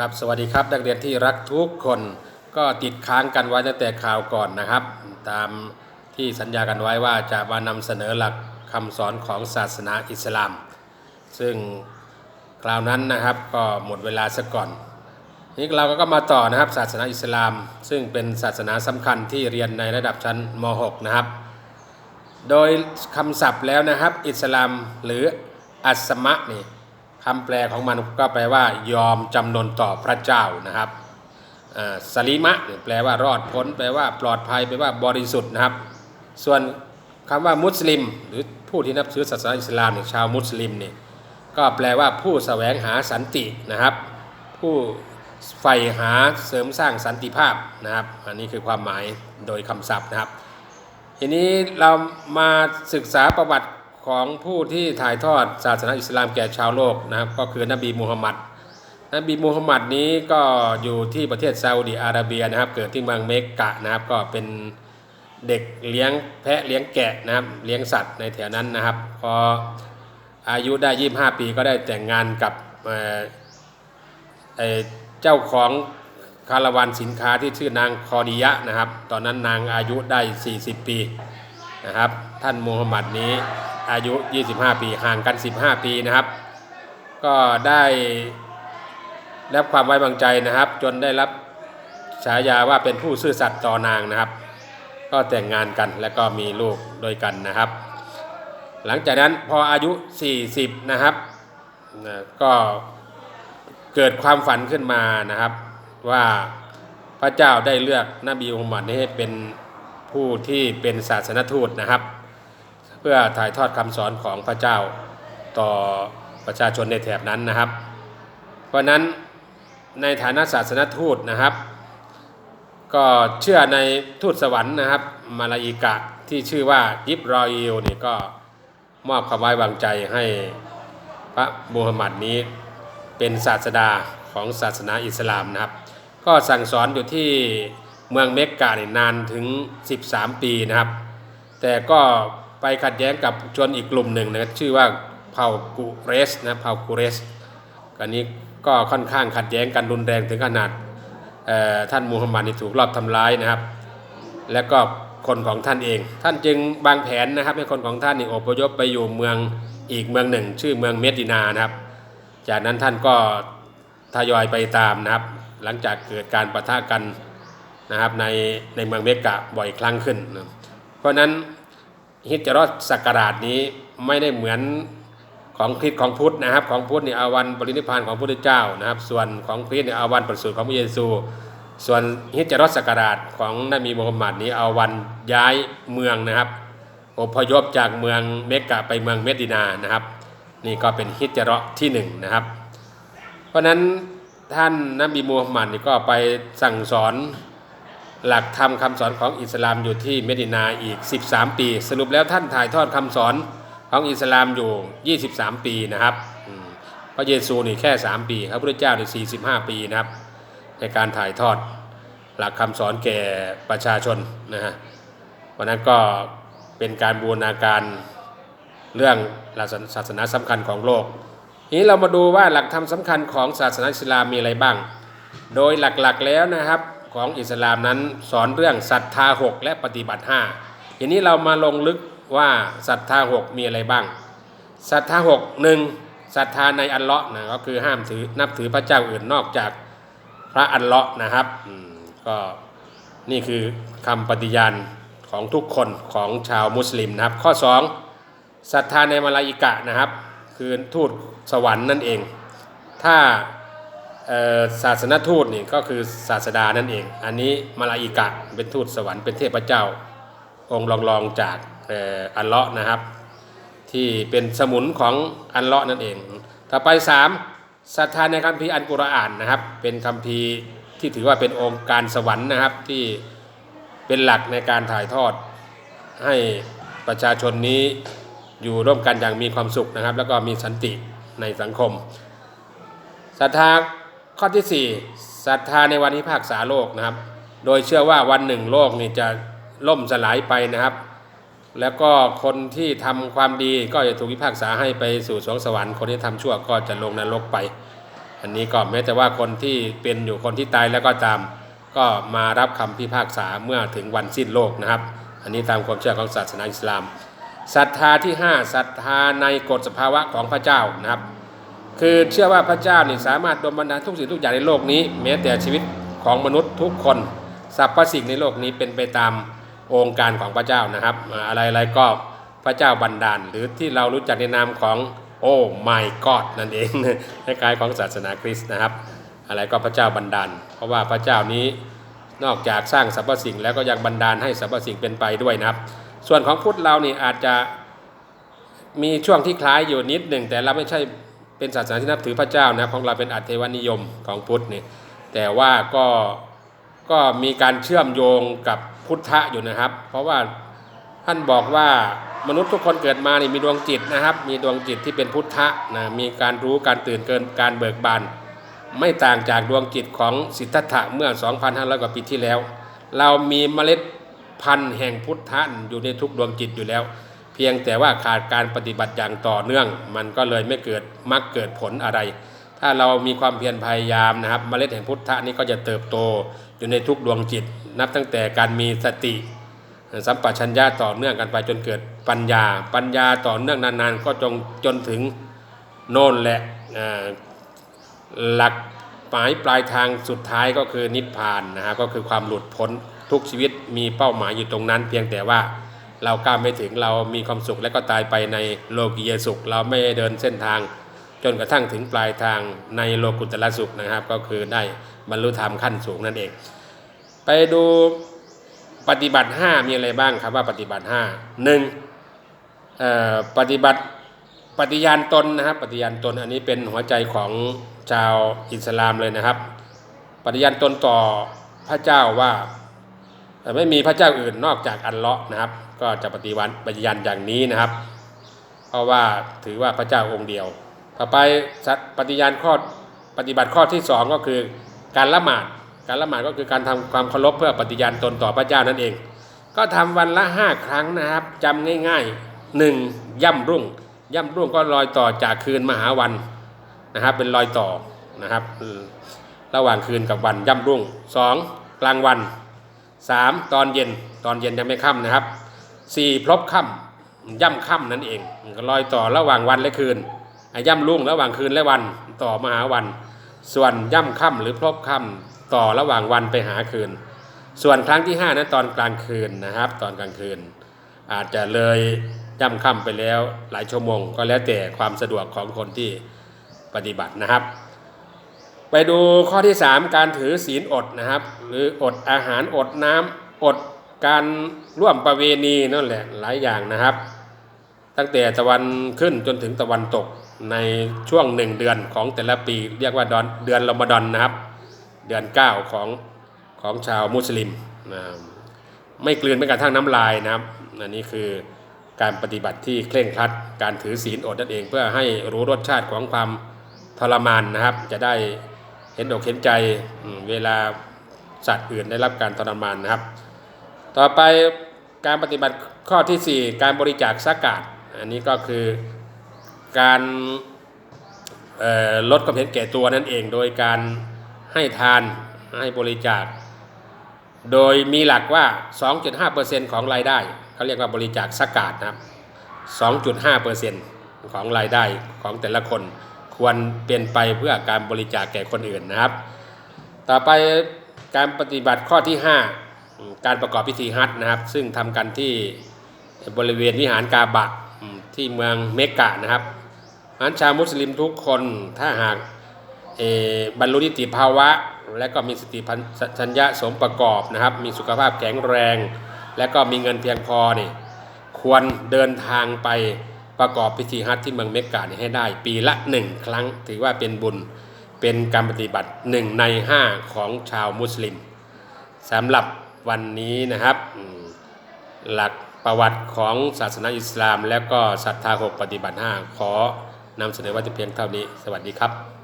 ครับสวัสดีครับนักเรียนที่รักทุกคนก็ติดค้างกันไว้ตั้งแต่ข่าวก่อนนะครับ ตามที่สัญญากันไว้ว่าจะมานำเสนอหลักคำสอนของศาสนาอิสลาม ซึ่งคราวนั้นนะครับก็หมดเวลาซะก่อนนี่เราก็มาต่อนะครับศาสนาอิสลาม ซึ่งเป็นศาสนาสำคัญที่เรียนในระดับชั้นม .6 นะครับ โดยคำศัพท์แล้วนะครับ อิสลามหรืออัสมะนี่ คำแปลของมันก็แปลว่ายอมจำนนต่อพระเจ้านะครับอ่าสลิมะแปลว่ารอดพ้น แปลว่าปลอดภัยแปลว่าบริสุทธิ์นะครับ ส่วนคำว่ามุสลิม หรือผู้ที่นับถือศาสนาอิสลามเนี่ยชาวมุสลิมเนี่ยก็แปลว่าผู้แสวงหาสันตินะครับ ผู้ใฝ่หาเสริมสร้างสันติภาพนะครับ อันนี้คือความหมายโดยคำศัพท์นะครับ ทีนี้เรามาศึกษาประวัติ ของผู้ที่ถ่ายทอดศาสนาอิสลามแก่ชาวโลกนะครับก็คือนบีมูฮัมหมัดนบีมูฮัมหมัดนี้ก็อยู่ที่ประเทศซาอุดิอาระเบียนะครับ เกิดที่เมืองเมกกะนะครับ ก็เป็นเด็กเลี้ยงแพะเลี้ยงแกะนะครับ เลี้ยงสัตว์ในแถวนั้นนะครับ พออายุได้ 25 ปีก็ได้แต่งงานกับเเเจ้าของคาราวานสินค้าที่ชื่อนางคอดียะนะครับ ตอนนั้นนางอายุได้ 40 ปีนะครับ ท่านมูฮัมหมัดนี้ อายุ 25 ปีห่างกัน 15 ปีนะครับ ก็ได้รับความไว้วางใจนะครับ จนได้รับฉายาว่าเป็นผู้ซื่อสัตย์ต่อนางนะครับ ก็แต่งงานกันและก็มีลูกโดยกันนะครับ หลังจากนั้นพออายุ 40 นะครับนะก็เกิดความฝันขึ้นมานะครับ ว่าพระเจ้าได้เลือกนบีมุมัดนี้ให้เป็นผู้ที่เป็นศาสนทูตนะครับ เพื่อถ่ายทอดคำสอนของพระเจ้าต่อประชาชนในแถบนั้นนะครับ เพราะฉะนั้นในฐานะศาสนทูตนะครับ ก็เชื่อในทูตสวรรค์นะครับ มาลาอิกะที่ชื่อว่าอิบรออิลนี่ก็มอบความไว้วางใจให้พระมูฮัมหมัดนี้เป็นศาสดาของศาสนาอิสลามนะครับ ก็สั่งสอนอยู่ที่เมืองเมกกะนี่นานถึง 13 ปีนะครับ แต่ก็ ไปขัดแย้งกับชนอีกกลุ่มหนึ่งนะครับชื่อว่าเผ่ากุเรสนะเผ่ากุเรสกันนี้ก็ค่อนข้างขัดแย้งกันรุนแรงถึงขนาดท่านมูฮัมหมัดนี่ถูกลอบทำร้ายนะครับ และก็คนของท่านเอง ท่านจึงวางแผนนะครับให้คนของท่านนี่อพยพไปอยู่เมืองอีกเมืองหนึ่ง ชื่อเมืองเมดินานะครับ จากนั้นท่านก็ทยอยไปตามนะครับ หลังจากเกิดการประทะกันนะครับในในเมืองเมกะบ่อยครั้งขึ้นนะเพราะฉะนั้น ฮิจรอสศักราชนี้ไม่ได้เหมือนของคริสของพุทธนะครับ ของพุทธเนี่เอาวันปรินิพานของพระพุทธเจ้านะครับ ส่วนของคริสต์นี่เอาวันประสูติของพระเยซู ส่วนฮิจรอสศักราชของนบีมูฮัมหมัดนี้อาวันย้ายเมืองนะครับอพยพจากเมืองเมกกะไปเมืองเมดินานะครับ นี่ก็เป็นฮิจเราะที่หนึ่งนะครับ เพราะฉะนั้นท่านนบีมูฮัมหมัดนี่ก็ไปสั่งสอน หลักธรรมคำสอนของอิสลามอยู่ที่เมดินาอีก 13 ปี สรุปแล้วท่านถ่ายทอดคำสอนของอิสลามอยู่ 23 ปีนะครับพระเยซูนี่แค่ 3 ปีพระพุทธเจ้านี่ 45 ปีนะครับ ในการถ่ายทอดหลักคำสอนแก่ประชาชนนะฮะวันนั้นก็เป็นการบูรณาการเรื่องหลักศาสนาสำคัญของโลกทีนี้เรามาดูว่าหลักธรรมสำคัญของศาสนาอิสลามมีอะไรบ้าง โดยหลักๆแล้วนะครับ ของอิสลามนั้นสอนเรื่องศรัทธาหกและปฏิบัติห้าทีนี้เรามาลงลึกว่าศรัทธาหกมีอะไรบ้างศรัทธาหกหนึ่งศรัทธาในอัลเลาะห์นะก็คือห้ามถือนับถือพระเจ้าอื่นนอกจากพระอัลเลาะห์นะครับอืมก็นี่คือคำปฏิญาณของทุกคนของชาวมุสลิมนะครับ ข้อสองศรัทธาในมาลาอิกะนะครับ คือทูตสวรรค์นั่นเอง ถ้า ศาสนทูตนี่ก็คือศาสดานั่นเอง อันนี้มาลาอิกะเป็นทูตสวรรค์เป็นเทพเจ้า องค์รองรองๆจากอัลเลาะห์นะครับ ที่เป็นสมุนของอัลเลาะห์นั่นเอง ต่อไปสามศรัทธาในคัมภีร์อันกุรอานนะครับ เป็นคัมภีร์ที่ถือว่าเป็นองค์การสวรรค์นะครับที่เป็นหลักในการถ่ายทอดให้ประชาชนนี้อยู่ร่วมกันอย่างมีความสุขนะครับ แล้วก็มีสันติในสังคมศรัทธา ข้อที่สี่ศรัทธาในวันพิพากษาโลกนะครับ โดยเชื่อว่าวันหนึ่งโลกนี่จะล่มสลายไปนะครับ แล้วก็คนที่ทำความดีก็จะถูกพิพากษาให้ไปสู่สวงสวรรค์ คนที่ทำชั่วก็จะลงนรกไป อันนี้ก็แม้แต่ว่าคนที่เป็นอยู่คนที่ตายแล้วก็ตาม ก็มารับคำพิพากษาเมื่อถึงวันสิ้นโลกนะครับ อันนี้ตามความเชื่อของศาสนาอิสลามศรัทธาที่5ศรัทธาในกฎสภาวะของพระเจ้านะครับ คือเชื่อว่าพระเจ้านี่สามารถดลบันดาลทุกสิ่งทุกอย่างในโลกนี้ แม้แต่ชีวิตของมนุษย์ทุกคนสรรพสิ่งในโลกนี้เป็นไปตามองค์การของพระเจ้านะครับอ่าอะไรๆก็พระเจ้าบันดาล หรือที่เรารู้จักในนามของโอ้ my god นั่นเองคล้ายๆของศาสนาคริสต์นะครับ อะไรก็พระเจ้าบันดาล เพราะว่าพระเจ้านี้นอกจากสร้างสรรพสิ่งแล้วก็ยังบันดาลให้สรรพสิ่งเป็นไปด้วยนะครับ ส่วนของพุทธเรานี่อาจจะมีช่วงที่คล้ายอยู่นิดหนึ่งแต่เราไม่ใช่ เป็นศาสนาที่นับถือพระเจ้านะของเราเป็นอัตเทวนิยมของพุทธนี่แต่ว่าก็ก็มีการเชื่อมโยงกับพุทธะอยู่นะครับ เพราะว่าท่านบอกว่ามนุษย์ทุกคนเกิดมานี่มีดวงจิตนะครับ มีดวงจิตที่เป็นพุทธะนะมีการรู้การตื่นเกินการเบิกบานไม่ต่างจากดวงจิตของสิทธัตถะเมื่อ 2,500 กว่าปีที่แล้ว เรามีเมล็ดพันธุ์แห่งพุทธะอยู่ในทุกดวงจิตอยู่แล้ว เพียงแต่ว่าขาดการปฏิบัติอย่างต่อเนื่อง มันก็เลยไม่เกิดมักเกิดผลอะไร ถ้าเรามีความเพียรพยายามนะครับเมล็ดแห่งพุทธะนี้ก็จะเติบโตอยู่ในทุกดวงจิต นับตั้งแต่การมีสติ สัมปชัญญะต่อเนื่องกันไปจนเกิดปัญญา ปัญญาต่อเนื่องนานๆ ก็จงจนถึงโน่นแหละหลักหมายปลายทางสุดท้ายก็คือนิพพานนะฮะก็คือความหลุดพ้นทุกชีวิตมีเป้าหมายอยู่ตรงนั้น เพียงแต่ว่า เราก้าวไม่ถึงเรามีความสุขและก็ตายไปในโลกียสุข เราไม่เดินเส้นทาง จนกระทั่งถึงปลายทางในโลกุตละสุขนะครับ ก็คือได้บรรลุธรรมขั้นสูงนั่นเอง ไปดูปฏิบัติ 5 มีอะไรบ้างครับว่าปฏิบัติ 5 1. เอ่อปฏิบัติปฏิญาณตนนะครับ ปฏิญาณตนอันนี้เป็นหัวใจของชาวอิสลามเลยนะครับ ปฏิญาณตนต่อพระเจ้าว่า เอ่ไม่มีพระเจ้าอื่นนอกจากอัลเลาะห์นะครับ ก็จะปฏิวัติปฏิญาณอย่างนี้นะครับ เพราะว่าถือว่าพระเจ้าองค์เดียว ต่อไปปฏิญาณข้อปฏิบัติข้อที่สองก็คือการละหมาดการละหมาดก็คือการทำความเคารพเพื่อปฏิญาณตนต่อพระเจ้านั่นเอง ก็ทำวันละห้าครั้งนะครับจำง่ายๆหนึ่งย่ำรุ่ง ย่ำรุ่งก็ลอยต่อจากคืนมหาวันนะครับ เป็นรอยต่อนะครับ ระหว่างคืนกับวันย่ำรุ่งสองกลางวัน สามตอนเย็นตอนเย็นยังไม่ค่ำนะครับสี่พลบค่ำย่ำค่ำนั่นเองลอยต่อระหว่างวันและคืนย่ำรุ่งระหว่างคืนและวันต่อมหาวัน ส่วนย่ำค่ำหรือพลบค่ำต่อระหว่างวันไปหาคืน ส่วนครั้งที่ 5นั้นตอนกลางคืนนะครับ ตอนกลางคืน อาจจะเลยย่ำค่ำไปแล้วหลายชั่วโมง ก็แล้วแต่ความสะดวกของคนที่ปฏิบัตินะครับ ไปดูข้อที่ 3 การถือศีลอดนะครับ หรืออดอาหารอดน้ำอดการร่วมประเวณีนั่นแหละหลายอย่างนะครับ ตั้งแต่ตะวันขึ้นจนถึงตะวันตกในช่วงหนึ่งเดือนของแต่ละปีเรียกว่าดอนเดือนรอมฎอนนะครับ เดือน 9 ของของชาวมุสลิมนะไม่กลืนไม่กระทั่งน้ำลายนะครับอันนี้คือการปฏิบัติที่เคร่งครัดการถือศีลอดนั่นเองเพื่อให้รู้รสชาติของความทรมานนะครับ จะได้ เห็นอกเห็นใจเวลาสัตว์อื่นได้รับการทรมานนะครับ ต่อไปการปฏิบัติข้อที่ 4 การบริจาคสกาดอันนี้ก็คือการลดความเห็นแก่ตัวนั่นเอง โดยการให้ทานให้บริจาค โดยมีหลักว่า 2.5%ของรายได้เขาเรียกว่าบริจาคสกาดนะครับ 2.5%ของรายได้ของแต่ละคน ควรเป็นไปเพื่อการบริจาคแก่คนอื่นนะครับ ต่อไปการปฏิบัติข้อที่ 5 การประกอบพิธีฮัจญ์นะครับ ซึ่งทำกันที่บริเวณวิหารกาบะที่เมืองเมกกะนะครับอันชาวมุสลิมทุกคนถ้าหากบรรลุนิติภาวะ และก็มีสติปัญญะสมประกอบนะครับ มีสุขภาพแข็งแรง และก็มีเงินเพียงพอนี่ควรเดินทางไป ประกอบพิธีฮัทที่เมืองเมกกะนี่ให้ได้ ปีละหนึ่งครั้ง ถือว่าเป็นบุญเป็นการปฏิบัติหนึ่งในห้าของชาวมุสลิมสำหรับวันนี้นะครับหลักประวัติของศาสนาอิสลาม แล้วก็ศรัทธาหกปฏิบัติห้าขอนำเสนอว่าจะเพียงเท่านี้ สวัสดีครับ